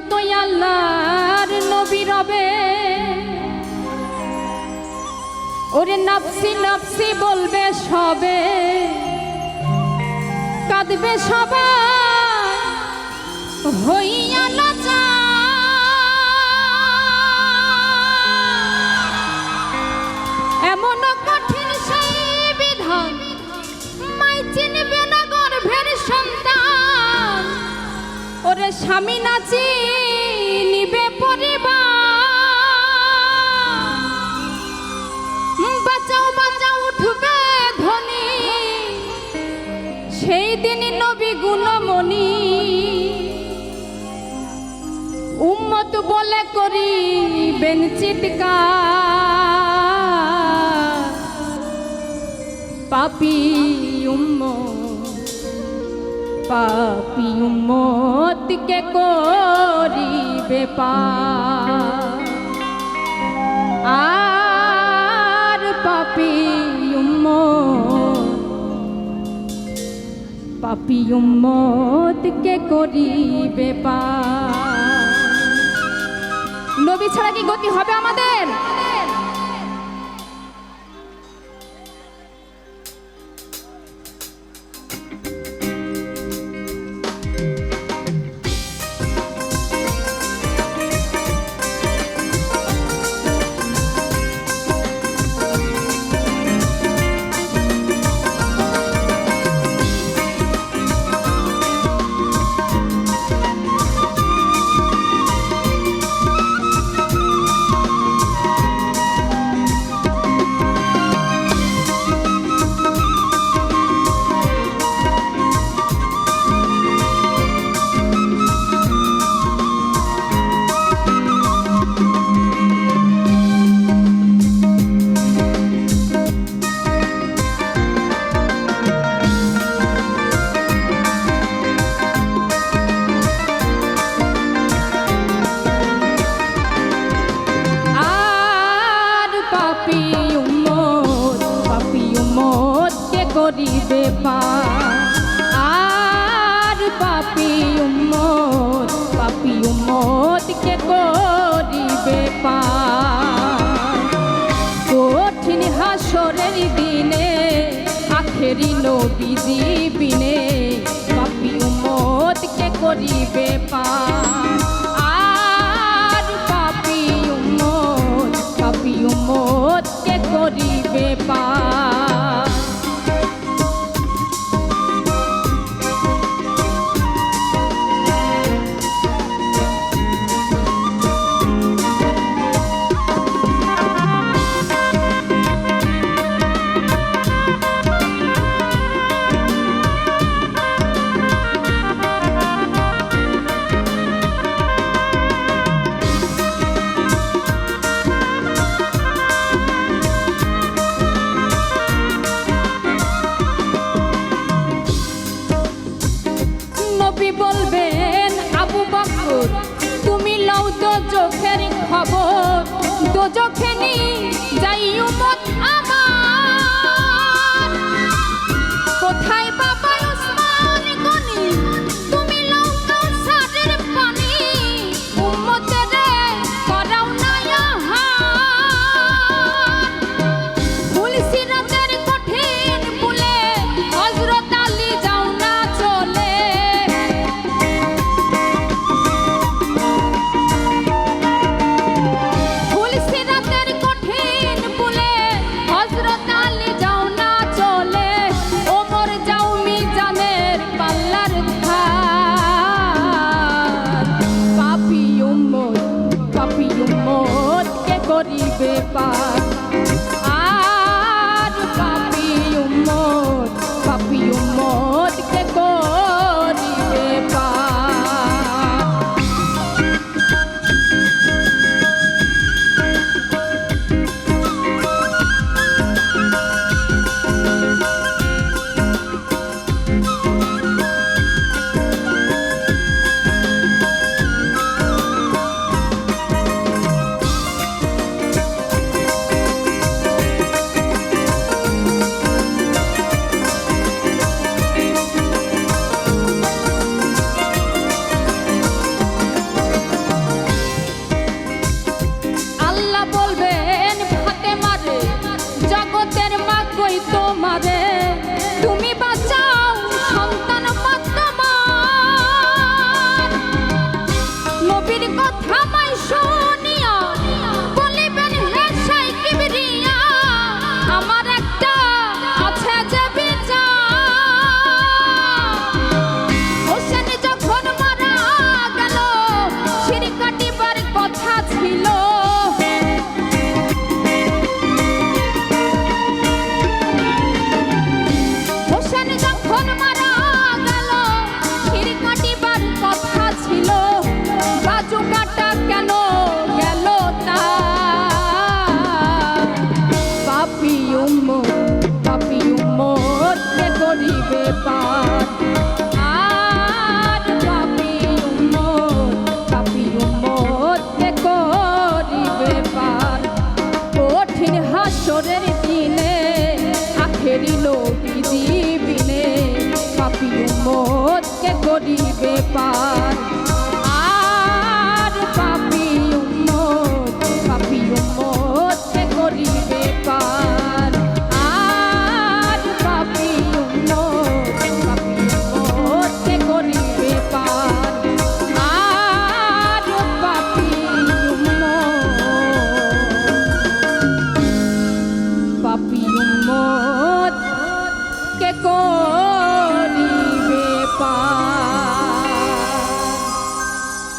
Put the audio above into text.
যতই আল্লাহর নবী রবে ওরে নাপসি নাপসি বলবে সবে কাঁদবে সবাই হইয়া লাচার। স্বামী নাচি নিবে বাঁচাও বাঁচাও, উঠবে ধনী। সেই দিন নবী গুণমণি। উম্মত বলে করি পাপি উম্ম পাপি উম্মতকে করিবে পার আর পাপি পাপি উম্মতকে করিবে পার নবী ছাড়া কি গতি হবে আমাদের? করিবে পার আর পাপি উম্মত পাপি উম্মত কে করিবে পার কঠিন হাসরের দিনে, আখেরি নবীজি বিনে পাপি উম্মত কে করিবে don't করিবে আমারে তুমি বাঁচাও সন্তান বর্তমান। নবীর কথা মাই শুনিয়া হাসরের দিনে আখেরি নবী দিবিনে পাপি উম্মত কে করিবে পার